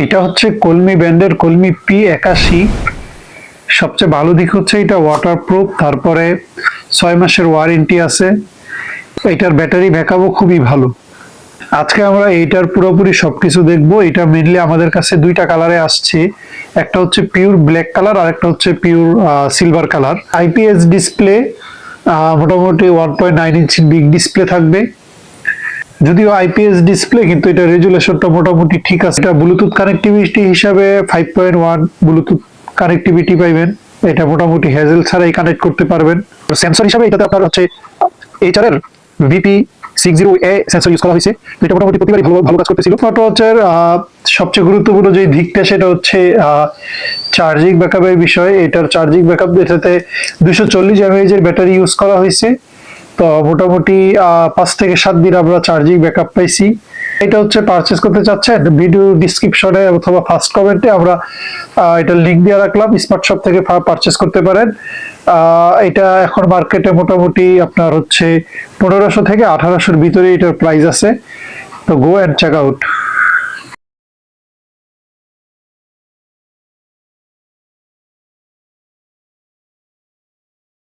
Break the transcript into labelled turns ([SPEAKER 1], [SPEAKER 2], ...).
[SPEAKER 1] এটা হচ্ছে কলমি ব্যান্ডের কলমি পি একাশি। সবচেয়ে ভালো দিক হচ্ছে এটা ওয়াটারপ্রুফ তারপরে ছয় মাসের ওয়ারেন্টি আছে। এটার ব্যাটারি ব্যাকআপও খুবই ভালো। আজকে আমরা এইটার পুরোপুরি সবকিছু দেখব। এটা মেনলি আমাদের কাছে দুইটা কালারে আসছে। একটা হচ্ছে পিওর ব্ল্যাক কালার আর একটা হচ্ছে pure silver colour IPS display মোটামুটি ওয়ান পয়েন্ট নাইন ইঞ্চি বিগ ডিসপ্লে থাকবে। যদিও আইপিএস ডিসপ্লে কিন্তু এটা রেজুলেশনটা মোটামুটি ঠিক আছে। এটা ব্লুটুথ কানেক্টিভিটি হিসাবে five point one Bluetooth connectivity পাইবেন। এটা মোটামুটি হ্যাজেল ছাড়াই কানেক্ট করতে পারবেন। সেন্সর হিসাবে এটাতে আপনার হচ্ছে এইচআর এর VP six zero A sensor use করা হয়েছে। এটা মোটামুটি প্রতিবারই ভালো ভালো কাজ করতেছিল। ফটো হচ্ছে সবচেয়ে গুরুত্বপূর্ণ যে দিকটা সেটা হচ্ছে চার্জিং ব্যাকআপের বিষয়। এটার চার্জিং ব্যাকআপ এটাতে দুশো চল্লিশ এমএএইচ এর ব্যাটারি ইউজ করা হয়েছে। তো মোটামুটি পাঁচ থেকে সাত দিন আমরা চার্জিং ব্যাকআপ পাইছি। এটা হচ্ছে পারচেস করতে চাচ্ছেন ভিডিও ডিসক্রিপশনে অথবা ফার্স্ট কমেন্টে আমরা এটা লিঙ্ক দিয়ে রাখলাম স্মার্ট শপ থেকে পারচেস করতে পারেন। এটা এখন মার্কেটে মোটামুটি আপনার হচ্ছে পনেরোশো থেকে আঠারোশোর ভিতরে এটার প্রাইস আছে। তো গো অ্যান্ড চেক আউট